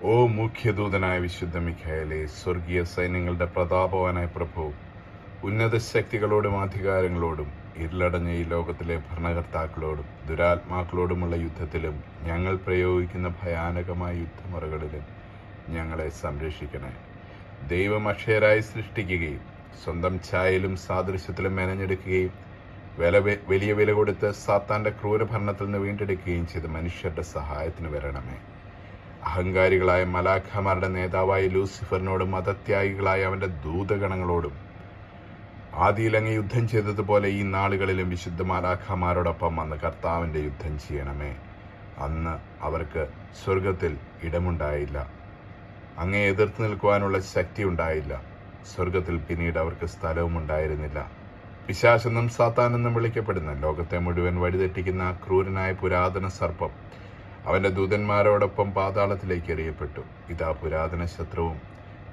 ഓ മുഖ്യദൂതനായ വിശുദ്ധ മിഖായലെ സ്വർഗീയ സൈന്യങ്ങളുടെ പ്രതാപവാനായ പ്രഭു ഉന്നത ശക്തികളോടും അധികാരങ്ങളോടും ഇരുളടഞ്ഞ ഈ ലോകത്തിലെ ഭരണകർത്താക്കളോടും ദുരാത്മാക്കളോടുമുള്ള യുദ്ധത്തിലും ഞങ്ങൾ പ്രയോഗിക്കുന്ന ഭയാനകമായ യുദ്ധമുറകളിലും ഞങ്ങളെ സംരക്ഷിക്കണേ. ദൈവം അക്ഷയരായി സൃഷ്ടിക്കുകയും സ്വന്തം ഛായയിലും സാദൃശ്യത്തിലും മെനഞ്ഞെടുക്കുകയും വില വലിയ വില കൊടുത്ത് സാത്താന്റെ ക്രൂരഭരണത്തിൽ നിന്ന് വീണ്ടെടുക്കുകയും ചെയ്ത് മനുഷ്യരുടെ സഹായത്തിന് വരണമേ. അഹങ്കാരികളായ മലാഖമാരുടെ നേതാവായ ലൂസിഫറിനോടും മതത്യാഗികളായ അവന്റെ ദൂതഗണങ്ങളോടും ആദിയിലങ്ങ് യുദ്ധം ചെയ്തതുപോലെ ഈ നാളുകളിലും വിശുദ്ധ മലാഖമാരോടൊപ്പം വന്ന് കർത്താവിന്റെ യുദ്ധം ചെയ്യണമേ. അന്ന് അവർക്ക് സ്വർഗത്തിൽ ഇടമുണ്ടായില്ല. അങ്ങേ എതിർത്ത് നിൽക്കുവാനുള്ള ശക്തി ഉണ്ടായില്ല. സ്വർഗത്തിൽ പിന്നീട് അവർക്ക് സ്ഥലവും ഉണ്ടായിരുന്നില്ല. പിശാചെന്നും സാത്താനെന്നും വിളിക്കപ്പെടുന്ന ലോകത്തെ മുഴുവൻ വഴിതെറ്റിക്കുന്ന ക്രൂരനായ പുരാതന സർപ്പം അവന്റെ ദൂതന്മാരോടൊപ്പം പാതാളത്തിലേക്ക് എറിയപ്പെട്ടു. ഇതാ പുരാതന ശത്രുവും.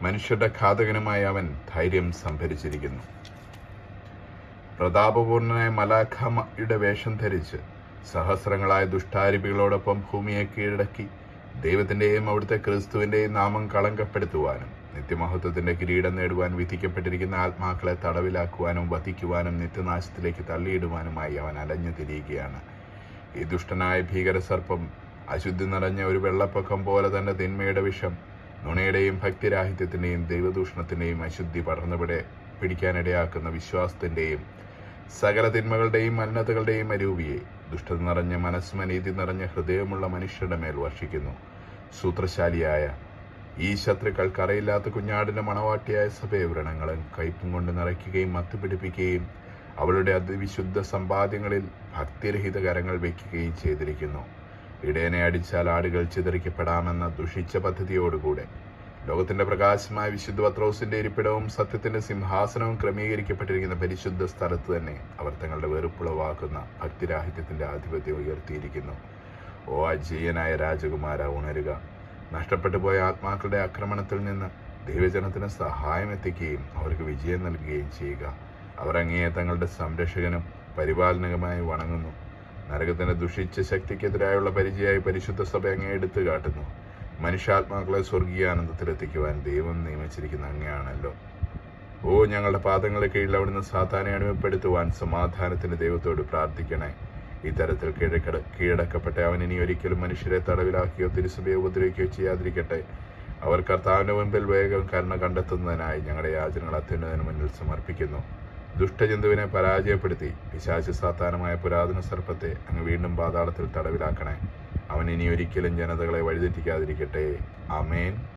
മനുഷ്യരുടെ ഘാതകനുമായ അവൻ ധൈര്യം സംഭരിച്ചിരിക്കുന്നു. പ്രതാപപൂർണനായ മലാഖയുടെ വേഷം ധരിച്ച് സഹസ്രങ്ങളായ ദുഷ്ടാരിപികളോടൊപ്പം ഭൂമിയെ കീഴടക്കി ദൈവത്തിന്റെയും അവിടുത്തെ ക്രിസ്തുവിന്റെയും നാമം കളങ്കപ്പെടുത്തുവാനും നിത്യമഹത്വത്തിന്റെ കിരീടം നേടുവാൻ വിധിക്കപ്പെട്ടിരിക്കുന്ന ആത്മാക്കളെ തടവിലാക്കുവാനും വധിക്കുവാനും നിത്യനാശത്തിലേക്ക് തള്ളിയിടുവാനുമായി അവൻ അലഞ്ഞു തിരിയുകയാണ്. ഈ ദുഷ്ടനായ ഭീകരസർപ്പം അശുദ്ധി നിറഞ്ഞ ഒരു വെള്ളപ്പൊക്കം പോലെ തന്നെ തിന്മയുടെ വിഷം നുണയുടെയും ഭക്തിരാഹിത്യത്തിന്റെയും ദൈവദൂഷണത്തിന്റെയും അശുദ്ധി പടർന്നുവിടെ പിടിക്കാനിടയാക്കുന്ന വിശ്വാസത്തിന്റെയും സകല തിന്മകളുടെയും മലിനതകളുടെയും അരൂപിയെ ദുഷ്ടത നിറഞ്ഞ മനസ്സും അനീതി നിറഞ്ഞ ഹൃദയമുള്ള മനുഷ്യരുടെ മേൽ വർഷിക്കുന്നു. സൂത്രശാലിയായ ഈ ശത്രുക്കൾ കറയില്ലാത്ത കുഞ്ഞാടിന്റെ മണവാട്ടിയായ സഭയെ വ്രണങ്ങളും കയ്പും കൊണ്ട് നിറയ്ക്കുകയും മത്തുപിടിപ്പിക്കുകയും അവളുടെ അതിവിശുദ്ധ സമ്പാദ്യങ്ങളിൽ ഭക്തിരഹിത കരങ്ങൾ വയ്ക്കുകയും ചെയ്തിരിക്കുന്നു. ഇടയനെ അടിച്ചാൽ ആടുകൾ ചിതറിക്കപ്പെടാമെന്ന ദുഷിച്ച പദ്ധതിയോടുകൂടെ. ലോകത്തിന്റെ പ്രകാശമായ വിശുദ്ധ പത്രോസിന്റെ ഇരിപ്പിടവും സത്യത്തിന്റെ സിംഹാസനവും ക്രമീകരിക്കപ്പെട്ടിരിക്കുന്ന പരിശുദ്ധ സ്ഥലത്ത് തന്നെ അവർ തങ്ങളുടെ വെറുപ്പുളവാക്കുന്ന ഭക്തിരാഹിത്യത്തിന്റെ ആധിപത്യം ഉയർത്തിയിരിക്കുന്നു. ഓ അജീയനായ രാജകുമാര ഉണരുക. നഷ്ടപ്പെട്ടു പോയ ആത്മാക്കളുടെ ആക്രമണത്തിൽ നിന്ന് ദൈവജനത്തിന് സഹായം എത്തിക്കുകയും അവർക്ക് വിജയം നൽകുകയും ചെയ്യുക. അവർ അങ്ങയെ തങ്ങളുടെ സംരക്ഷകനും പരിപാലനകമായി വണങ്ങുന്നു. നരകത്തിന്റെ ദുഷിച്ച ശക്തിക്കെതിരായുള്ള പരിചയമായി പരിശുദ്ധ സഭ അങ്ങേ എടുത്തു കാട്ടുന്നു. മനുഷ്യാത്മാക്കളെ സ്വർഗീയാനന്ദത്തിലെത്തിക്കുവാൻ ദൈവം നിയമിച്ചിരിക്കുന്ന അങ്ങയാണല്ലോ. ഓ ഞങ്ങളുടെ പാദങ്ങളുടെ കീഴിൽ അവിടുന്ന് സാധാരണ അടിമപ്പെടുത്തുവാൻ സമാധാനത്തിന് ദൈവത്തോട് പ്രാർത്ഥിക്കണേ. ഇത്തരത്തിൽ കീഴക്കട കീഴടക്കപ്പെട്ട അവൻ ഇനി ഒരിക്കലും മനുഷ്യരെ തടവിലാക്കിയോ തിരുസഭയെ ഉപദ്രവിക്കുകയോ ചെയ്യാതിരിക്കട്ടെ. അവർ കർത്താവിന്റെ മുൻപിൽ വേഗം കരുണ കണ്ടെത്തുന്നതിനായി ഞങ്ങളുടെ യാചനകൾ അത്യുന്നതിന് മുന്നിൽ സമർപ്പിക്കുന്നു. ദുഷ്ടജന്തുവിനെ പരാജയപ്പെടുത്തി പിശാചി സാത്താനമായ പുരാതന സർപ്പത്തെ അങ്ങ് വീണ്ടും പാതാളത്തിൽ തടവിലാക്കണേ. അവൻ ഇനി ഒരിക്കലും ജനതകളെ വഴിതെറ്റിക്കാതിരിക്കട്ടെ. അമേൻ